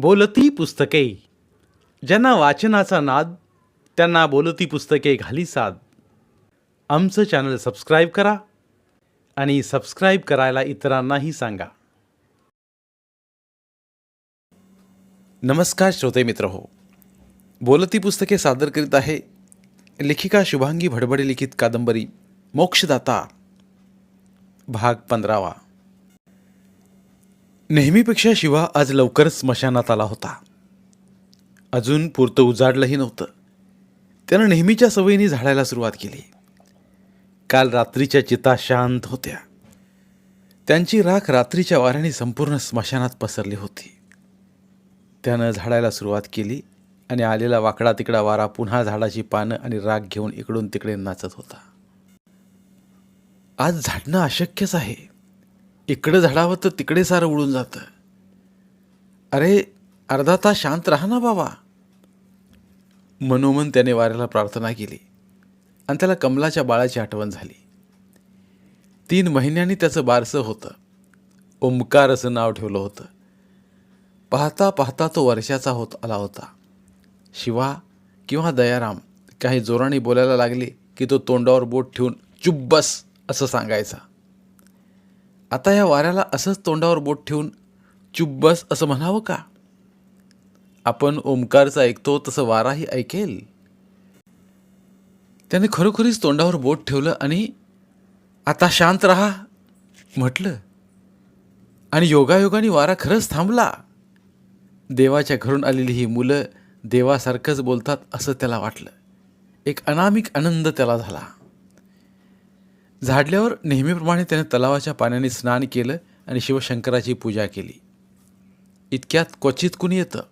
बोलती पुस्तके. ज्यांना वाचनाचा नाद त्यांना बोलती पुस्तके घाली साद. आमचं चॅनल सबस्क्राईब करा आणि सबस्क्राईब करायला इतरांनाही सांगा. नमस्कार श्रोते मित्र हो. बोलती पुस्तके सादर करीत आहे लेखिका शुभांगी भडबडे लिखित कादंबरी मोक्षदाता भाग पंधरावा. नेहमीपेक्षा शिवा आज लवकर स्मशानात आला होता. अजून पुरतं उजाडलंही नव्हतं. त्यानं नेहमीच्या सवयीने झाडायला सुरुवात केली. काल रात्रीच्या चिता शांत होत्या. त्यांची राख रात्रीच्या वाऱ्याने संपूर्ण स्मशानात पसरली होती. त्यानं झाडायला सुरुवात केली आणि आलेला वाकडा तिकडा वारा पुन्हा झाडाची पानं आणि राख घेऊन इकडून तिकडे नाचत होता. आज झाडणं अशक्यच आहे. इकडं झाडावं तर तिकडे सारं उडून जातं. अरे अर्धा तास शांत राहा ना बाबा. मनोमन त्याने वाऱ्याला प्रार्थना केली आणि त्याला कमलाच्या बाळाची आठवण झाली. तीन महिन्यांनी त्याचं बारसं होतं. ओंकार असं नाव ठेवलं होतं. पाहता पाहता तो वर्षाचा होत आला होता. शिवा किंवा दयाराम काही जोराने बोलायला लागले की तो तोंडावर बोट ठेवून चुब्बस असं सांगायचा. आता या वाऱ्याला असंच तोंडावर बोट ठेवून चुप बस असं म्हणावं का? आपण ओंकारचं ऐकतो तसं वाराही ऐकेल. त्याने खरोखरीच तोंडावर बोट ठेवलं आणि आता शांत राहा म्हटलं. आणि योगायोगाने वारा खरंच थांबला. देवाच्या घरून आलेली ही मुलं देवासारखंच बोलतात असं त्याला वाटलं. एक अनामिक आनंद त्याला झाला. झाडल्यावर नेहमीप्रमाणे त्याने तलावाच्या पाण्याने स्नान केलं आणि शिवशंकराची पूजा केली. इतक्यात क्वचित कुणी येतं?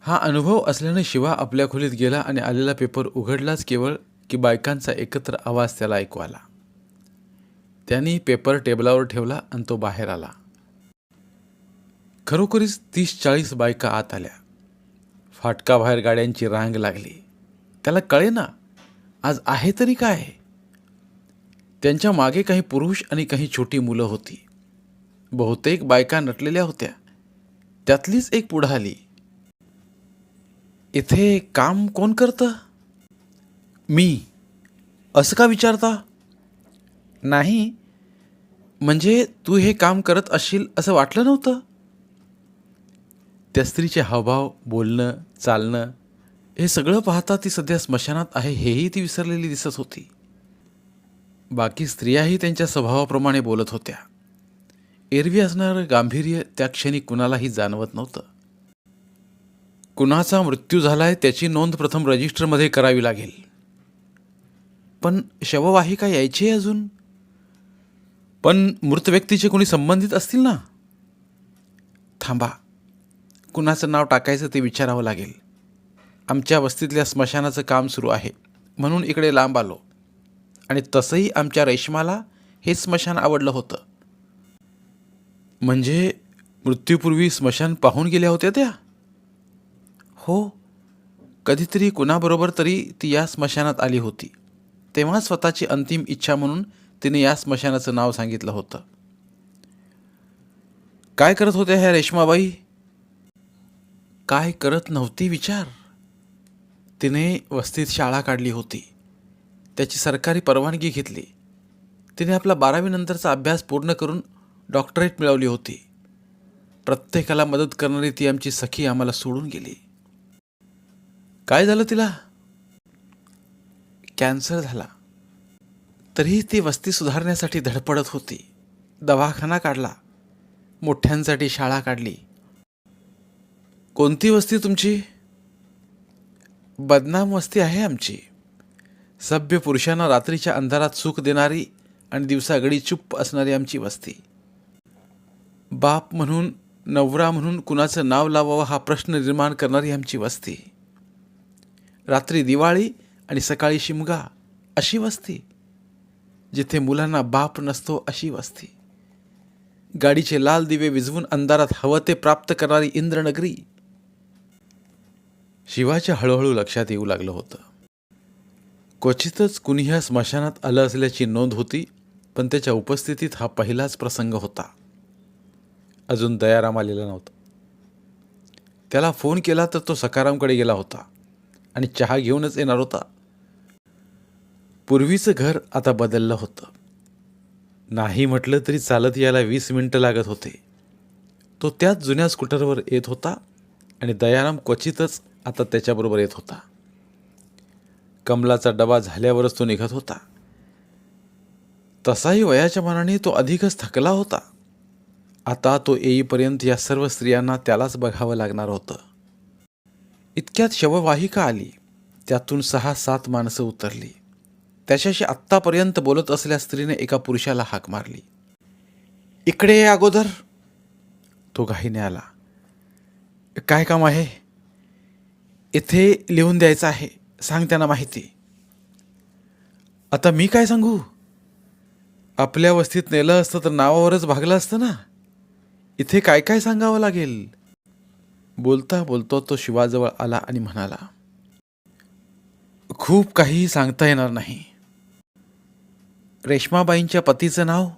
हा अनुभव असल्याने शिवा आपल्या खोलीत गेला आणि आलेला पेपर उघडलाच केवळ की बायकांचा एकत्र आवाज त्याला ऐकू आला. त्यांनी पेपर टेबलावर ठेवला आणि तो बाहेर आला. खरोखरीच तीस चाळीस बायका आत आल्या. फाटकाबाहेर गाड्यांची रांग लागली. त्याला कळे ना आज आहे तरी काय? त्यांच्या मागे काही पुरुष आणि काही छोटी मुलं होती. बहुतेक बायका नटलेल्या होत्या. त्यातलीच एक पुढं आली. इथे काम कोण करतं? मी. असं का विचारता? नाही. म्हणजे तू हे काम करत असशील असं वाटलं नव्हतं? त्या स्त्रीचे हावभाव बोलणं चालणं हे सगळं पाहता ती सध्या स्मशानात आहे हेही ती विसरलेली दिसत होती. बाकी स्त्रियाही त्यांच्या स्वभावाप्रमाणे बोलत होत्या. एरवी असणारं गांभीर्य त्या क्षणी कुणालाही जाणवत नव्हतं. कुणाचा मृत्यू झालाय त्याची नोंद प्रथम रजिस्टरमध्ये करावी लागेल. पण शववाहिका यायची आहे अजून? पण मृत व्यक्तीचे कोणी संबंधित असतील ना? थांबा. कुणाचं नाव टाकायचं ते विचारावं लागेल. आमच्या वस्तीतल्या स्मशानाचं काम सुरू आहे. म्हणून इकडे लांब आलो. आणि तसंही आमच्या रेशमाला हे स्मशान आवडलं होतं. म्हणजे मृत्यूपूर्वी स्मशान पाहून गेल्या होत्या त्या? हो. कधीतरी कुणाबरोबर तरी ती या स्मशानात आली होती. तेव्हा स्वतःची अंतिम इच्छा म्हणून तिने या स्मशानाचं नाव सांगितलं होतं. काय करत होत्या ह्या रेशमाबाई? काय करत नव्हती विचार? तिने वस्तीत शाळा काढली होती. त्याची सरकारी परवानगी घेतली. तिने आपला बारावीनंतरचा अभ्यास पूर्ण करून डॉक्टरेट मिळवली होती. प्रत्येकाला मदत करणारी ती आमची सखी आम्हाला सोडून गेली. काय झालं तिला? कॅन्सर झाला. तरीही ती वस्ती सुधारण्यासाठी धडपडत होती. दवाखाना काढला. मोठ्यांसाठी शाळा काढली. कोणती वस्ती तुमची? बदनाम वस्ती आहे आमची. सभ्य पुरुषांना रात्रीच्या अंधारात सुख देणारी आणि दिवसागडी चुप्प असणारी आमची वस्ती. बाप म्हणून नवरा म्हणून कुणाचं नाव लावावं हा प्रश्न निर्माण करणारी आमची वस्ती. रात्री दिवाळी आणि सकाळी शिमगा अशी वस्ती. जिथे मुलांना बाप नसतो अशी वस्ती. गाडीचे लाल दिवे विझवून अंधारात हवं ते प्राप्त करणारी इंद्रनगरी. शिवाच्या हळूहळू लक्षात येऊ लागलं होतं. क्वचितच कुणी ह्या स्मशानात आलं असल्याची नोंद होती पण त्याच्या उपस्थितीत हा पहिलाच प्रसंग होता. अजून दयाराम आलेला नव्हता. त्याला फोन केला तर तो सकारामकडे गेला होता आणि चहा घेऊनच येणार होता. पूर्वीचं घर आता बदललं होतं. नाही म्हटलं तरी चालत यायला वीस मिनटं लागत होते. तो त्याच जुन्या स्कूटरवर येत होता आणि दयाराम क्वचितच आता त्याच्याबरोबर येत होता. कमलाचा डबा झाल्यावरच तो निघत होता. तसाही वयाच्या मनाने तो अधिकच थकला होता. आता तो येईपर्यंत या सर्व स्त्रियांना त्यालाच बघावं लागणार होतं. इतक्यात शववाहिका आली. त्यातून सहा सात माणसं उतरली. त्याच्याशी आत्तापर्यंत बोलत असल्या स्त्रीने एका पुरुषाला हाक मारली. इकडे ये अगोदर. तो घाईने आला. काय काम आहे? इथे लिहून द्यायचं आहे. सांग त्यांना माहिती. आता मी काय सांगू? आपल्या वस्तीत नेलं असतं तर नावावरच भागलं असतं ना? इथे काय काय सांगावं लागेल? बोलता बोलतो तो शिवाजवळ आला आणि म्हणाला खूप काही सांगता येणार नाही. रेश्माबाईंच्या पतीचं नाव?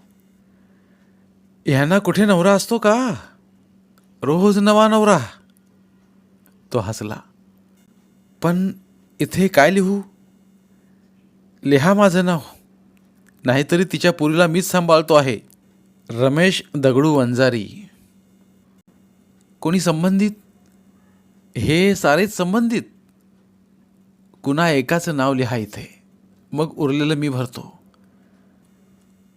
ह्यांना कुठे नवरा असतो का? रोज नवा नवरा. तो हसला. पण इथे काय लिहू? लिहा माझं नाव. नाहीतरी तिच्या पुरीला मीच सांभाळतो आहे. रमेश दगडू वंजारी. कोणी संबंधित? हे सारेच संबंधित. कुणा एकाचं नाव लिहा इथे. मग उरलेलं मी भरतो.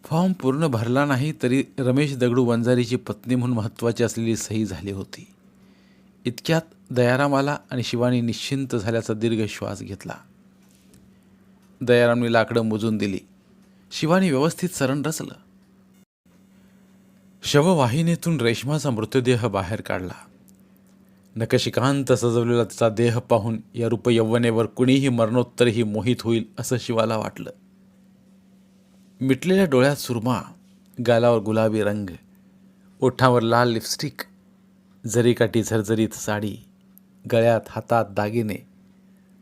फॉर्म पूर्ण भरला नाही तरी रमेश दगडू वंजारीची पत्नी म्हणून महत्त्वाची असलेली सही झाली होती. इतक्यात दयाराम आला आणि शिवानी निश्चिंत झाल्याचा दीर्घ श्वास घेतला. दयारामने लाकडं मोजून दिली. शिवानी व्यवस्थित सरण रचलं. शववाहिनीतून रेशमाचा मृतदेह बाहेर काढला. नकशिकांत सजवलेला तिचा देह पाहून या रूपयौवनेवर कुणीही मरणोत्तरही मोहित होईल असं शिवाला वाटलं. मिटलेल्या डोळ्यात सुरमा गालावर गुलाबी रंग ओठावर लाल लिपस्टिक जरीकाठी झरझरीत साडी गळ्यात हातात दागिने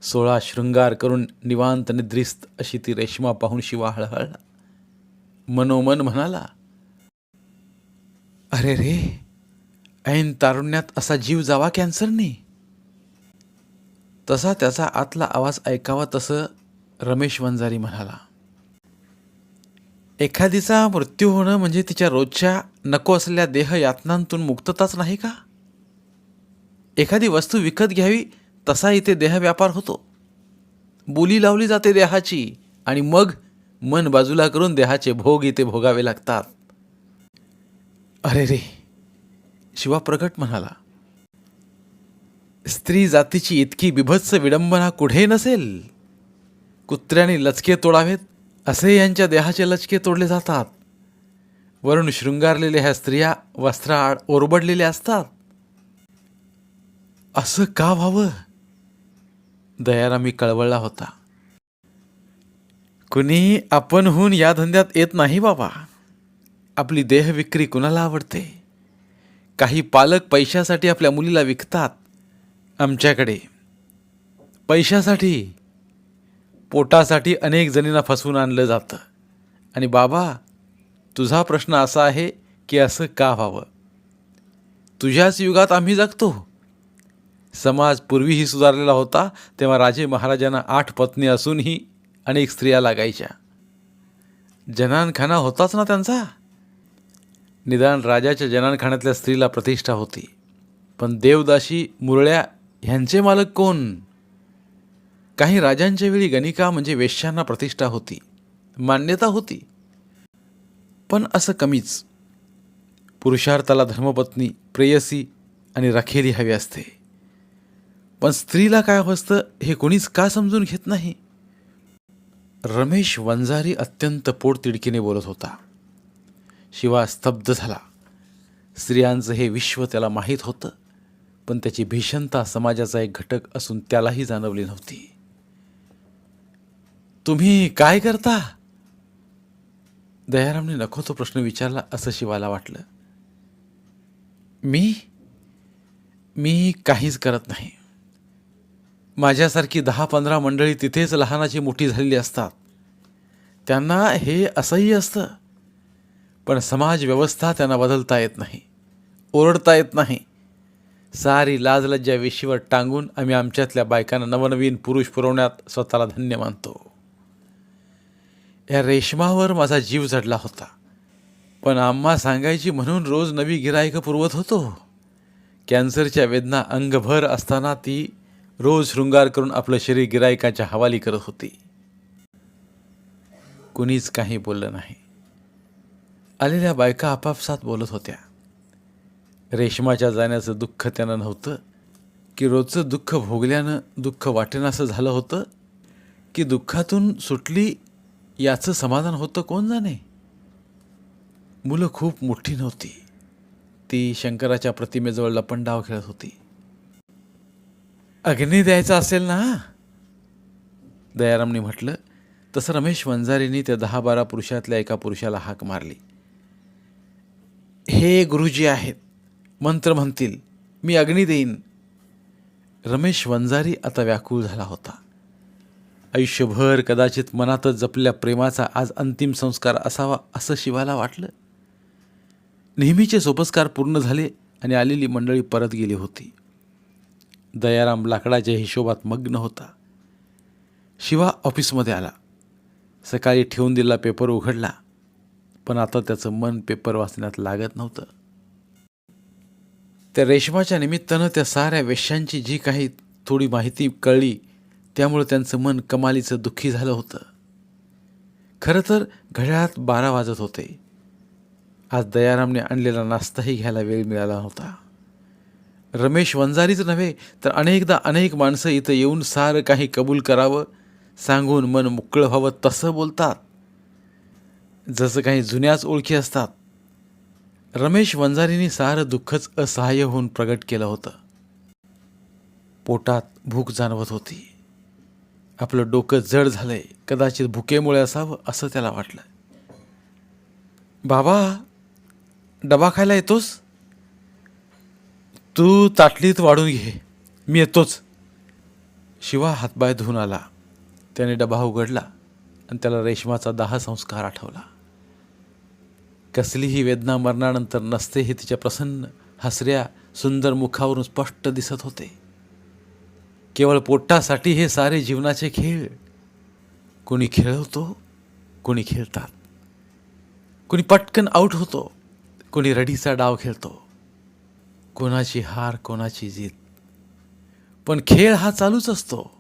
सोळा शृंगार करून निवांत निद्रिस्त अशी ती रेशमा पाहून शिवा हळहळला. मनोमन म्हणाला अरे रे ऐन तारुण्यात असा जीव जावा कॅन्सरने. तसा त्याचा आतला आवाज ऐकावा तसं रमेश वंजारी म्हणाला एखादीचा मृत्यू होणं म्हणजे तिच्या रोजच्या नको असलेल्या देह यातनांतून मुक्तताच नाही का? एखादी वस्तू विकत घ्यावी तसा इथे देह व्यापार होतो. बोली लावली जाते देहाची आणि मग मन बाजूला करून देहाचे भोग इथे भोगावे लागतात. अरे रे शिवा प्रकट म्हणाला. स्त्री जातीची इतकी बिभत्स विडंबना कुठे नसेल? कुत्र्याने लचके तोडावेत असे यांच्या देहाचे लचके तोडले जातात. वरून शृंगारलेल्या ह्या स्त्रिया वस्त्राआड ओरबडलेल्या असतात. असं का व्हावं? दयारामी कळवळला होता. कुणी आपणहून या धंद्यात येत नाही बाबा. आपली देह विक्री कुणाला आवडते? काही पालक पैशासाठी आपल्या मुलीला विकतात. आमच्याकडे पैशासाठी पोटासाठी अनेक जणींना फसवून आणलं जातं. आणि बाबा तुझा प्रश्न असा आहे की असं का व्हावं? तुझ्याच युगात आम्ही जगतो. समाज पूर्वीही सुधारलेला होता तेव्हा राजे महाराजांना आठ पत्नी असूनही अनेक स्त्रिया लागायच्या. जनानखाना होताच ना त्यांचा? निदान राजाच्या जनानखान्यातल्या स्त्रीला प्रतिष्ठा होती. पण देवदाशी मुरळ्या ह्यांचे मालक कोण? काही राजांच्या वेळी गणिका म्हणजे वेश्यांना प्रतिष्ठा होती मान्यता होती. पण असं कमीच. पुरुषार्थाला धर्मपत्नी प्रेयसी आणि रखेरी हवी असते. पण स्त्रीला काय असतं हे कोणीच का समजून घेत नाही? रमेश वंजारी अत्यंत पोटतिडकीने बोलत होता. शिवा स्तब्ध झाला. स्त्रियांचं हे विश्व त्याला माहीत होतं पण त्याची भीषणता समाजाचा एक घटक असून त्यालाही जाणवली नव्हती. तुम्ही काय करता? दयारामने नको तो प्रश्न विचारला असं शिवाला वाटलं. मी? मी काहीच करत नाही. माझ्यासारखी दहा पंधरा मंडळी तिथेच लहानाची मोठी झालेली असतात. त्यांना हे असंही असतं. पण समाजव्यवस्था त्यांना बदलता येत नाही. ओरडता येत नाही. सारी लाजलज्जा वेशीवर टांगून आम्ही आमच्यातल्या बायकांना नवनवीन पुरुष पुरवण्यात स्वतःला धन्य मानतो. या रेशमावर माझा जीव जडला होता. पण आम्हा सांगायची म्हणून रोज नवी गिरायकं पुरवत होतो. कॅन्सरच्या वेदना अंगभर असताना ती रोज शृंगार करून आपलं शरीर गिरायकाच्या हवाली करत होती. कुणीच काही बोललं नाही. आलेल्या बायका आपापसात बोलत होत्या. रेशमाच्या जाण्याचं दुःख त्यांना नव्हतं की रोजचं दुःख भोगल्यानं दुःख वाटेनासं झालं होतं की दुःखातून सुटली याचं समाधान होतं कोण जाणे? मुलं खूप मोठी नव्हती. ती शंकराच्या प्रतिमेजवळ लपंडाव खेळत होती. अग्नी द्यायचा असेल ना? दयारामने म्हटलं तसं रमेश वंजारींनी त्या दहा बारा पुरुषातल्या एका पुरुषाला हाक मारली. हे गुरुजी आहेत मंत्र म्हणतील मी अग्नी देईन. रमेश वंजारी आता व्याकुळ झाला होता. आयुष्यभर कदाचित मनातच जपल्या प्रेमाचा आज अंतिम संस्कार असावा असं शिवाला वाटलं. नेहमीचे सोपस्कार पूर्ण झाले आणि आलेली मंडळी परत गेली होती. दयाराम लाकडाच्या हिशोबात मग्न होता. शिवा ऑफिसमध्ये आला. सकाळी ठेवून दिलेला पेपर उघडला पण आता त्याचं मन पेपर वाचण्यात लागत नव्हतं. त्या रेशमाच्या निमित्तानं त्या साऱ्या वेश्यांची जी काही थोडी माहिती कळली त्यामुळे त्यांचं मन कमालीचं दुःखी झालं होतं. खरं तर घड्याळात बारा वाजत होते. आज दयारामने आणलेला नाश्ताही घ्यायला वेळ मिळाला नव्हता. रमेश वंजारीच नव्हे तर अनेकदा अनेक माणसं इथं येऊन सारं काही कबूल करावं सांगून मन मोकळं व्हावं तसं बोलतात. जसं काही जुन्याच ओळखी असतात. रमेश वंजारीने सारं दुःखच असहाय्य होऊन प्रगट केलं होतं. पोटात भूक जाणवत होती. आपलं डोकं जड झालंय कदाचित भुकेमुळे असावं असं त्याला वाटलं. बाबा डबा खायला येतोस? तू ताटलीत वाढून घे. मी येतोच. शिवा हातपाय धुवून आला. त्याने डबा उघडला आणि त्याला रेशमाचा दाह संस्कार आठवला. कसलीही वेदना मरणानंतर नसते हे तिच्या प्रसन्न हसऱ्या सुंदर मुखावरून स्पष्ट दिसत होते. केवळ पोटासाठी हे सारे जीवनाचे खेळ. कोणी खेळवतो कोणी खेळतात. कोणी पटकन आऊट होतो कोणी रडीचा डाव खेळतो. कोणाची हार कोणाची जीत. पण खेळ हा चालूच असतो.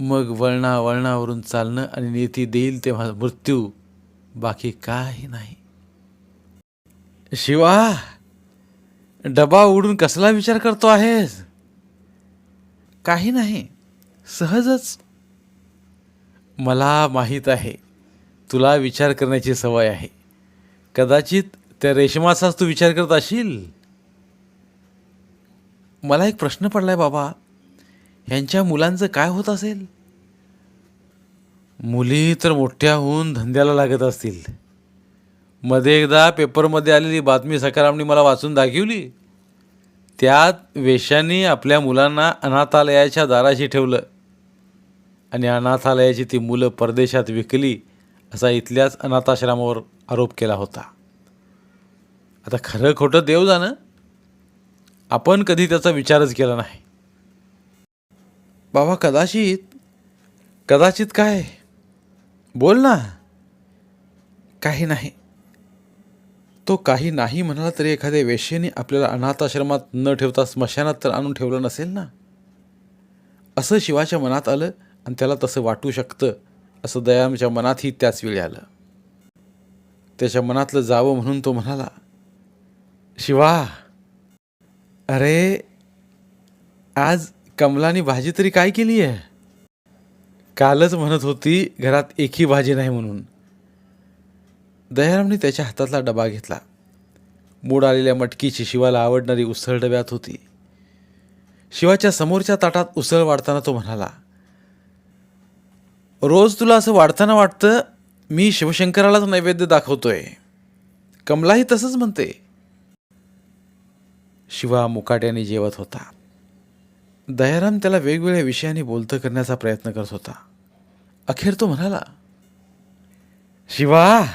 मग वळणा वळणावरून चालणं आणि नेती देईल तेव्हा मृत्यू बाकी काही नाही. शिवा डबा उडून कसला विचार करतो आहेस? काही नाही सहजच. मला माहीत आहे तुला विचार करण्याची सवय आहे. कदाचित त्या रेशमाचाच तू विचार करत असशील. मला एक प्रश्न पडलाय बाबा. ह्यांच्या मुलांचं काय होत असेल? मुली तर मोठ्या होऊन धंद्याला लागत असतील. मध्ये एकदा पेपरमध्ये आलेली बातमी सकारामनी मला वाचून दाखवली. त्यात वेश्यांनी आपल्या मुलांना अनाथालयाच्या दाराशी ठेवलं. आणि अनाथालयाची ती मुलं परदेशात विकली असा इथल्याच अनाथाश्रमावर आरोप केला होता. आता खरं खोटं देव जाणं? आपण कधी त्याचा विचारच केला नाही. बाबा कदाचित कदाचित काय? बोल ना. काही नाही. तो काही नाही म्हणाला तरी एखाद्या वेशेने आपल्याला अनाथाश्रमात न ठेवता स्मशानात तर आणून ठेवलं नसेल ना? असं शिवाच्या मनात आलं आणि त्याला तसं वाटू शकतं असं दयामच्या मनातही त्याच वेळी आलं. त्याच्या मनातलं जावं म्हणून तो म्हणाला शिवा अरे आज कमलानी भाजी तरी काय केली आहे? कालच म्हणत होती घरात एकही भाजी नाही म्हणून. दयारामने त्याच्या हातातला डबा घेतला. मूड आलेल्या मटकीची शिवाला आवडणारी उसळ डब्यात होती. शिवाच्या समोरच्या ताटात उसळ वाढताना तो म्हणाला रोज तुला असं वाढताना वाटतं मी शिवशंकरालाच नैवेद्य दाखवतोय. कमलाही तसंच म्हणते. शिवा मुकाट्याने जेवत होता. दयाराम त्याला वेगवेगळ्या विषयांनी बोलतं करण्याचा प्रयत्न करत होता. अखेर तो म्हणाला शिवा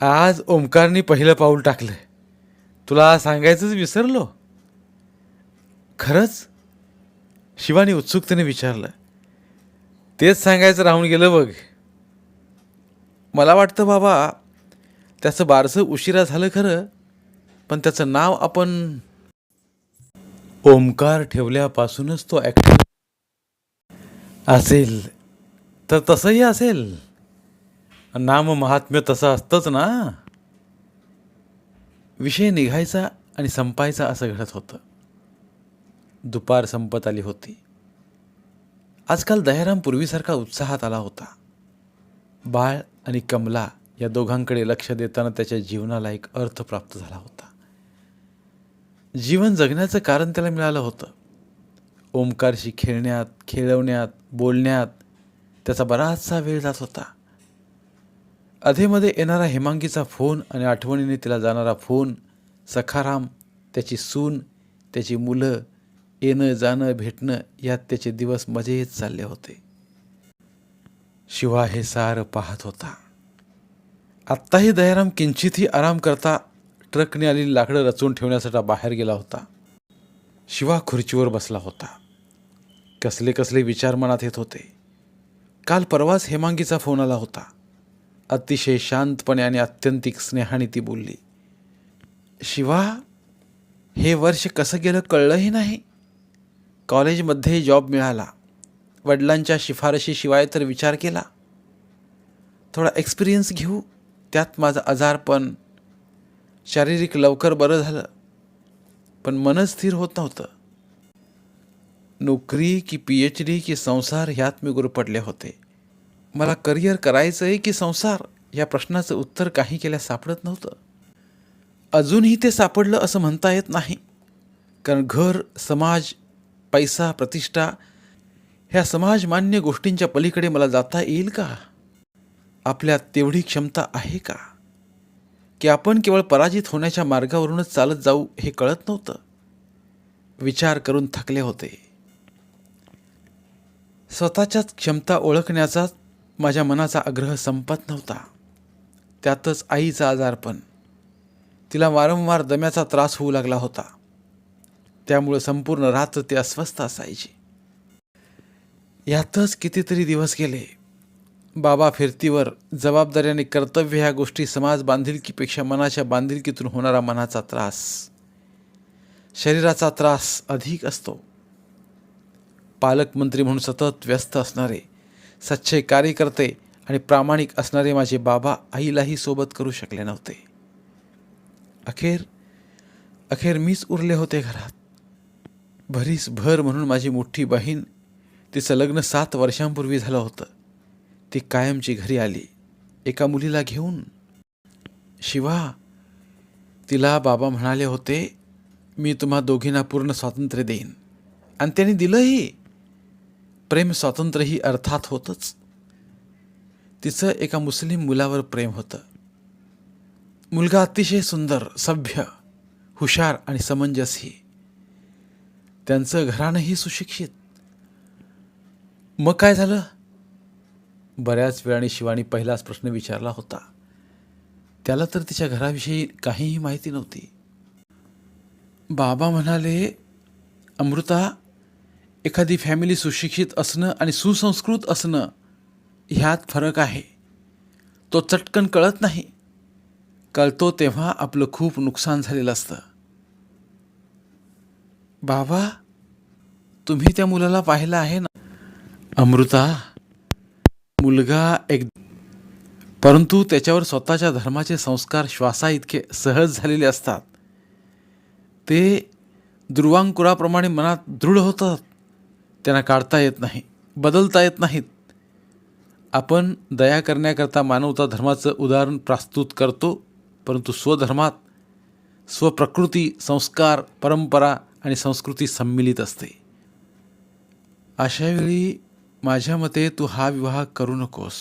आज ओंकारनी पहिलं पाऊल टाकलं तुला सांगायचंच विसरलो. खरंच? शिवानी उत्सुकतेने विचारलं तेच सांगायचं राहून गेलं बघ. मला वाटतं बाबा त्याचं बारसं उशिरा झालं खरं पण त्याचं नाव आपण ओमकार ठेवल्यापासूनच तो ॲक्टिव्ह असेल. तर तसंही असेल. नाम महात्म्य तसं असतंच ना. विषय निघायचा आणि संपायचा असं घडत होतं. दुपार संपत आली होती. आजकाल दयाराम पूर्वीसारखा उत्साहात आला होता. बाळ आणि कमला या दोघांकडे लक्ष देताना त्याच्या जीवनाला एक अर्थ प्राप्त झाला होता. जीवन जगण्याचं कारण त्याला मिळालं होतं. ओमकारशी खेळण्यात खेळवण्यात बोलण्यात त्याचा बराचसा वेळ जात होता. अधेमध्ये येणारा हेमांगीचा फोन आणि आठवणीने तिला जाणारा फोन सखाराम त्याची सून त्याची मुलं येणं जाणं भेटणं यात त्याचे दिवस मजेत चालले होते. शिवा हे सारं पाहत होता. आत्ताही दयाराम किंचितही आराम करता ट्रकने आलेली लाकडं रचून ठेवण्यासाठी बाहेर गेला होता. शिवा खुर्चीवर बसला होता. कसले कसले विचार मनात येत होते. काल परवाच हेमांगीचा फोन आला होता. अतिशय शांतपणे आणि अत्यंतिक स्नेहाने ती बोलली शिवा हे वर्ष कसं गेलं कळलंही नाही. कॉलेजमध्ये जॉब मिळाला. वडिलांच्या शिफारशीशिवाय तर विचार केला. थोडा एक्सपिरियन्स घेऊ. त्यात माझं आजारपण शारीरिक लवकर बरं झालं. पण मनच स्थिर होत नव्हतं. नोकरी की पी एच डी की संसार ह्यात मी गुरपटले होते. मला करिअर करायचं आहे की संसार या प्रश्नाचं उत्तर काही केल्यास सापडत नव्हतं. अजूनही ते सापडलं असं म्हणता येत नाही. कारण घर समाज पैसा प्रतिष्ठा ह्या समाजमान्य गोष्टींच्या पलीकडे मला जाता येईल का? आपल्यात तेवढी क्षमता आहे का? की आपण केवळ पराजित होण्याच्या मार्गावरूनच चालत जाऊ हे कळत नव्हतं. विचार करून थकले होते. स्वतःच्याच क्षमता ओळखण्याचा माझ्या मनाचा आग्रह संपत नव्हता. त्यातच आईचा आजारपण तिला वारंवार दम्याचा त्रास होऊ लागला होता. त्यामुळं संपूर्ण रात्र ते अस्वस्थ असायची. यातच कितीतरी दिवस गेले. बाबा फिरतीवर जबाबदाऱ्याने कर्तव्य ह्या गोष्टी समाज बांधिलकीपेक्षा मनाच्या बांधिलकीतून होणारा मनाचा त्रास. शरीराचा त्रास अधिक असतो. पालकमंत्री म्हणून सतत व्यस्त असणारे सच्चे कार्यकर्ते आणि प्रामाणिक असणारे माझे बाबा आईलाही सोबत करू शकले नव्हते. अखेर अखेर मीच उरले होते घरात. भरीस भर म्हणून माझी मोठी बहीण तिचं लग्न सात वर्षांपूर्वी झालं होतं. ती कायमची घरी आली. एका मुलीला घेऊन शिवा तिला बाबा म्हणाले होते मी तुम्हा दोघींना पूर्ण स्वातंत्र्य देईन. आणि त्यांनी दिलंही. प्रेम स्वातंत्र्यही अर्थात होतंच. तिचं एका मुस्लिम मुलावर प्रेम होतं. मुलगा अतिशय सुंदर सभ्य हुशार आणि समंजसही त्यांचं घराणंही सुशिक्षित. मग काय झालं? बऱ्याच वेळाने शिवानी पहिलाच प्रश्न विचारला होता. त्याला तर तिच्या घराविषयी काहीही माहिती नव्हती. बाबा म्हणाले अमृता एखादी फॅमिली सुशिक्षित असणं आणि सुसंस्कृत असणं ह्यात फरक आहे. तो चटकन कळत नाही. कळतो तेव्हा आपलं खूप नुकसान झालेलं असतं. बाबा तुम्ही त्या मुलाला पाहिलं आहे ना? अमृता मुलगा एक परंतु त्याच्यावर स्वतःच्या धर्माचे संस्कार श्वासा इतके सहज झालेले असतात. ते ध्रुवांकुराप्रमाणे मनात दृढ होतात. त्यांना काढता येत नाही बदलता येत नाहीत. आपण दया करण्याकरता मानवता धर्माचं उदाहरण प्रस्तुत करतो परंतु स्वधर्मात स्वप्रकृती संस्कार परंपरा आणि संस्कृती सम्मिलित असते. अशावेळी माझ्या मते तू हा विवाह करू नकोस.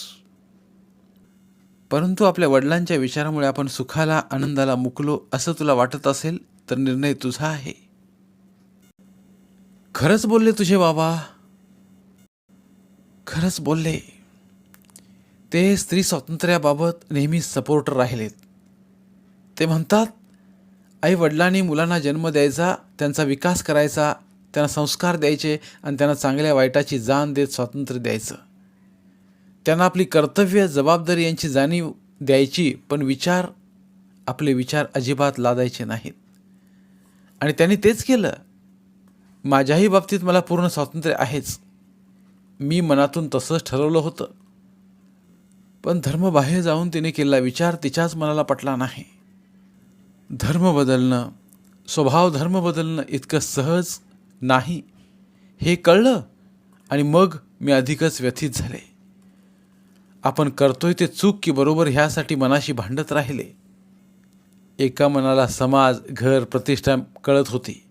परंतु आपल्या वडिलांच्या विचारामुळे आपण सुखाला आनंदाला मुकलो असं तुला वाटत असेल तर निर्णय तुझा आहे. खरंच बोलले तुझे बाबा. खरंच बोलले. ते स्त्री स्वातंत्र्याबाबत नेहमी सपोर्टर राहिलेत. ते म्हणतात आई वडिलांनी मुलांना जन्म द्यायचा त्यांचा विकास करायचा त्यांना संस्कार द्यायचे आणि त्यांना चांगल्या वाईटाची जाण देत स्वातंत्र्य द्यायचं. त्यांना आपली कर्तव्य जबाबदारी यांची जाणीव द्यायची पण विचार आपले विचार अजिबात लादायचे नाहीत. आणि त्यांनी तेच केलं. माझ्याही बाबतीत मला पूर्ण स्वातंत्र्य आहेच. मी मनातून तसंच ठरवलं होतं. पण धर्मबाह्य जाऊन तिने केलेला विचार तिच्याच मनाला पटला नाही. धर्म बदलणं स्वभाव धर्म बदलणं इतकं सहज नाही. हे कळलं आणि मग मी अधिकच व्यथित झाले. आपण करतोय ते चूक की बरोबर ह्यासाठी मनाशी भांडत राहिले. एका मनाला समाज घर प्रतिष्ठा कळत होती.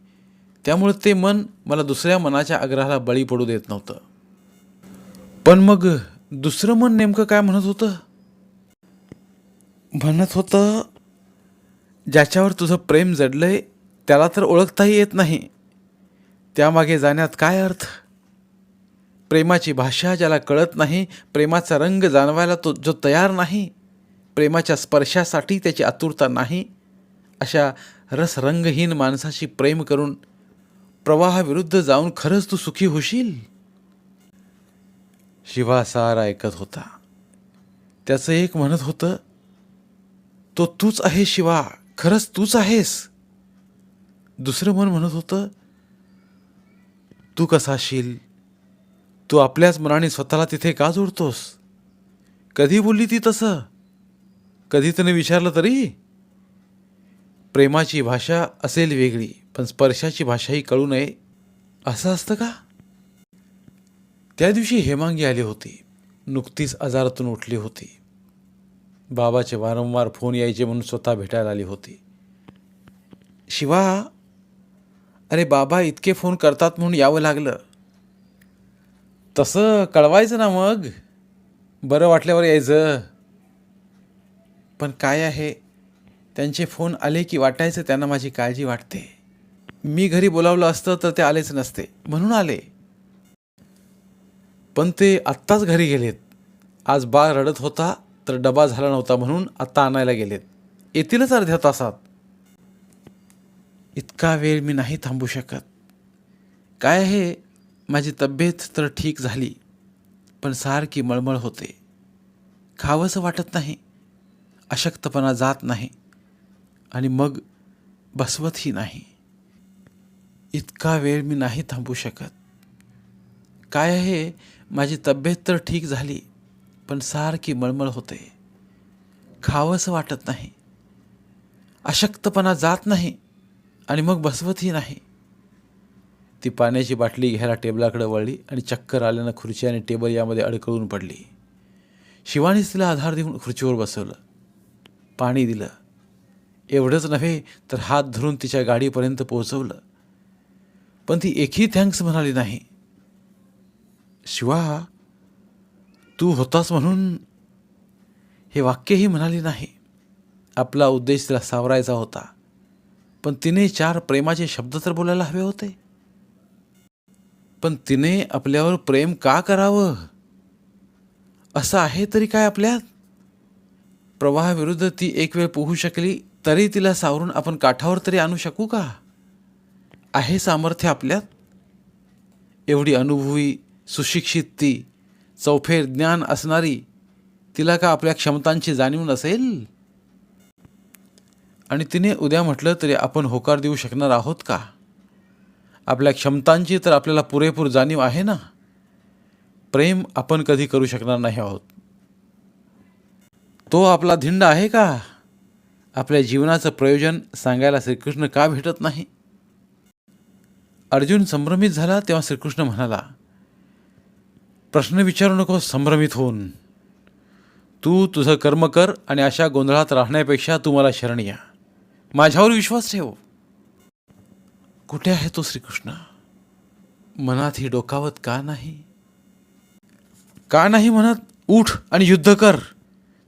त्यामुळे ते मन मला दुसऱ्या मनाच्या आग्रहाला बळी पडू देत नव्हतं. पण मग दुसरं मन नेमकं काय म्हणत होतं? म्हणत होतं ज्याच्यावर तुझं प्रेम जडलंय त्याला तर ओळखताही येत नाही. त्यामागे जाण्यात काय अर्थ? प्रेमाची भाषा ज्याला कळत नाही प्रेमाचा रंग जाणवायला तो जो तयार नाही प्रेमाच्या स्पर्शासाठी त्याची आतुरता नाही अशा रसरंगहीन माणसाशी प्रेम करून प्रवाहाविरुद्ध जाऊन खरंच तू सुखी होशील? शिवा सार ऐकत होता. त्याचं एक म्हणत होतं तो तूच आहे शिवा खरंच तूच आहेस. दुसरं मन म्हणत होतं तू कसा असशील तू आपल्याच मनाने स्वतःला तिथे का जोडतोस? कधी बोलली ती तसं? कधी तिने विचारलं तरी? प्रेमाची भाषा असेल वेगळी पण स्पर्शाची भाषाही कळू नये. असं असतं का? त्या दिवशी हेमांगी आली होती. नुकतीच आजारातून उठली होती. बाबाचे वारंवार फोन यायचे म्हणून स्वतः भेटायला आली होती. शिवा अरे बाबा इतके फोन करतात म्हणून यावं लागलं. तसं कळवायचं ना मग. बरं वाटल्यावर यायचं. पण काय आहे? त्यांचे फोन आले की वाटायचं त्यांना माझी काळजी वाटते. मी घरी बोलावलं असतं तर ते आलेच नसते. म्हणून आले. पण ते आत्ताच घरी गेलेत. आज बाळ रडत होता तर डबा झाला नव्हता म्हणून आत्ता आणायला गेलेत. येतीलच अर्ध्या तासात. इतका वेळ मी नाही थांबू शकत. काय आहे? माझी तब्येत तर ठीक झाली पण सारखी मळमळ होते. खावंसं वाटत नाही अशक्तपणा जात नाही आणि मग बसवतही नाही. इतका वेळ मी नाही थांबू शकत. काय आहे? माझी तब्येत तर ठीक झाली पण सारखी मळमळ होते. खावंसं वाटत नाही अशक्तपणा जात नाही आणि मग बसवतही नाही. ती पाण्याची बाटली घ्यायला टेबलाकडे वळली आणि चक्कर आल्यानं खुर्ची आणि टेबल यामध्ये अडकळून पडली. शिवानीच तिला आधार देऊन खुर्चीवर बसवलं. पाणी दिलं. एवढंच नव्हे तर हात धरून तिच्या गाडीपर्यंत पोहोचवलं. पण ती एकही थँक्स म्हणाली नाही. शिवा तू होतास म्हणून हे वाक्यही म्हणाली नाही. आपला उद्देश तिला सावरायचा होता. पण तिने चार प्रेमाचे शब्द तर बोलायला हवे होते. पण तिने आपल्यावर प्रेम का करावं? असं आहे तरी काय आपल्यात? प्रवाहाविरुद्ध ती एक वेळ पोहू शकली तरी तिला सावरून आपण काठावर तरी आणू शकू का? आहे सामर्थ्य आपल्यात? एवढी अनुभवी सुशिक्षित ती चौफेर ज्ञान असणारी तिला का आपल्या क्षमतांची जाणीव नसेल? आणि तिने उद्या म्हटलं तरी आपण होकार देऊ शकणार आहोत का? आपल्या क्षमतांची तर आपल्याला पुरेपूर जाणीव आहे ना? प्रेम आपण कधी करू शकणार नाही आहोत. तो आपला धिंड आहे का? आपल्या जीवनाचं प्रयोजन सांगायला श्रीकृष्ण का भेटत नाही? अर्जुन संभ्रमित झाला तेव्हा श्रीकृष्ण म्हणाला प्रश्न विचारू नको संभ्रमित होऊन. तू तुझं कर्म कर आणि अशा गोंधळात राहण्यापेक्षा तू मला शरण या. माझ्यावर विश्वास ठेव. कुठे आहे तो श्रीकृष्ण? मनात ही डोकावत का नाही? का नाही म्हणत? उठ आणि युद्ध कर.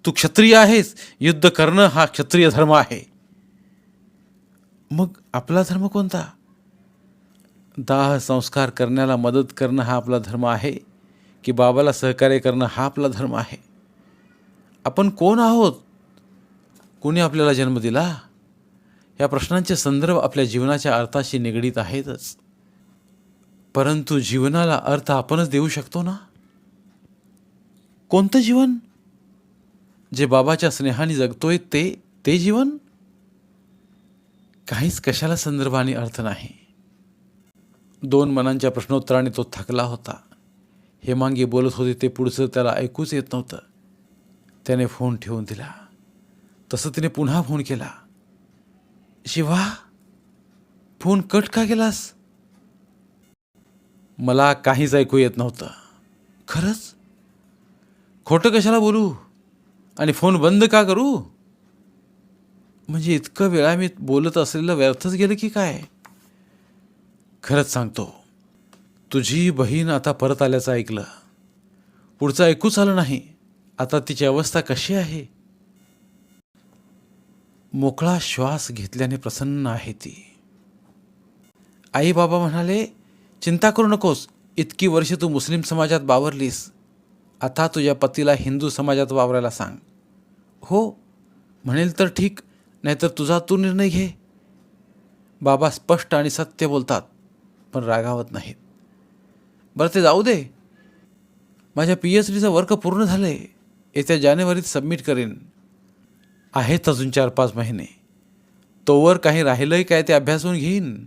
तू क्षत्रिय आहेस. युद्ध करणं हा क्षत्रिय धर्म आहे. मग आपला धर्म कोणता? दाह संस्कार करण्याला मदत करणं हा आपला धर्म आहे की बाबाला सहकार्य करणं हा आपला धर्म आहे? आपण कोण आहोत? कोणी आपल्याला जन्म दिला? या प्रश्नांचे संदर्भ आपल्या जीवनाच्या अर्थाशी निगडीत आहेतच. परंतु जीवनाला अर्थ आपणच देऊ शकतो ना? कोणतं जीवन? जे बाबाच्या स्नेहाने जगतोय ते ते जीवन? काहीच कशाला संदर्भ आणि अर्थ नाही. दोन मनांच्या प्रश्नोत्तराने तो थकला होता. हेमांगी बोलत होते ते पुढचं त्याला ऐकूच येत नव्हतं. त्याने फोन ठेवून दिला. तसं तिने पुन्हा फोन केला. शिवा फोन कट का केलास? मला काहीच ऐकू येत नव्हतं. खरंच? खोटं कशाला बोलू? आणि फोन बंद का करू? म्हणजे इतकं वेळा मी बोलत असलेलं व्यर्थच गेलं की काय? खरंच सांगतो तुझी बहीण आता परत आल्याचं ऐकलं. पुढचं ऐकूच आलं नाही. आता तिची अवस्था कशी आहे? मोकळा श्वास घेतल्याने प्रसन्न आहे ती. आई बाबा म्हणाले चिंता करू नकोस इतकी वर्ष तू मुस्लिम समाजात वावरलीस. आता तुझ्या पतीला हिंदू समाजात वावरायला सांग. हो. म्हणेल तर ठीक नाहीतर तुझा तू निर्णय घे. बाबा स्पष्ट आणि सत्य बोलतात पण रागावत नाहीत. बरं ते जाऊ दे. माझ्या पी एच डीचं वर्क पूर्ण झालं आहे येत्या जानेवारीत सबमिट करेन. आहेत अजून चार पाच महिने तोवर काही राहिलंही काय ते अभ्यासून घेईन.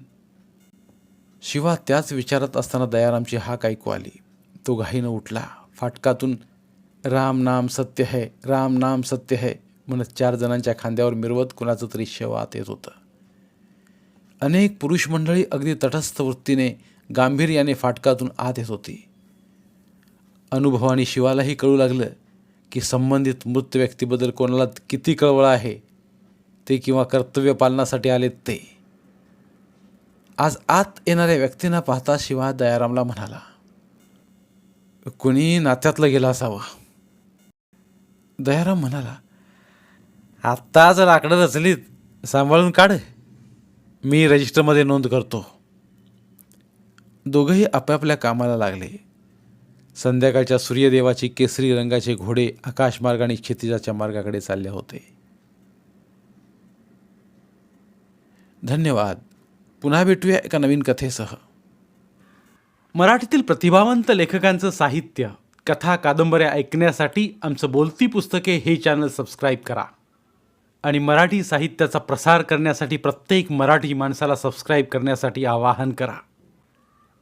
शिवा त्याच विचारात असताना दयारामची हाक ऐकू आली. तो घाईनं उठला. फाटकातून राम नाम सत्य है राम नाम सत्य है म्हणत चार जणांच्या खांद्यावर मिरवत कुणाचं तरी शेवात येत होतं. अनेक पुरुष मंडळी अगदी तटस्थ वृत्तीने गांभीर्याने फाटकातून आत येत होती. अनुभवाने शिवालाही कळू लागलं की संबंधित मृत व्यक्तीबद्दल कोणाला किती कळवळ आहे ते किंवा कर्तव्य पालनासाठी आलेत ते. आज आत येणाऱ्या व्यक्तींना पाहता शिवा दयारामला म्हणाला कुणी नात्यातलं गेलं असावं? दयाराम म्हणाला आत्ता जर लाकडं रचलीत सांभाळून काढ. मी रजिस्टरमध्ये नोंद करतो. दोघंही आपापल्या कामाला लागले. संध्याकाळच्या सूर्यदेवाचे केसरी रंगाचे घोडे आकाशमार्गाने क्षितिजाच्या मार्गाकडे चालले होते. धन्यवाद. पुन्हा भेटूया एका नवीन कथेसह. मराठीतील प्रतिभावंत लेखकांचं साहित्य कथा कादंबऱ्या ऐकण्यासाठी आमचं बोलती पुस्तके हे चॅनल सबस्क्राईब करा. आणि मराठी साहित्याचा प्रसार करण्यासाठी प्रत्येक मराठी माणसाला सबस्क्राईब करण्यासाठी आवाहन करा.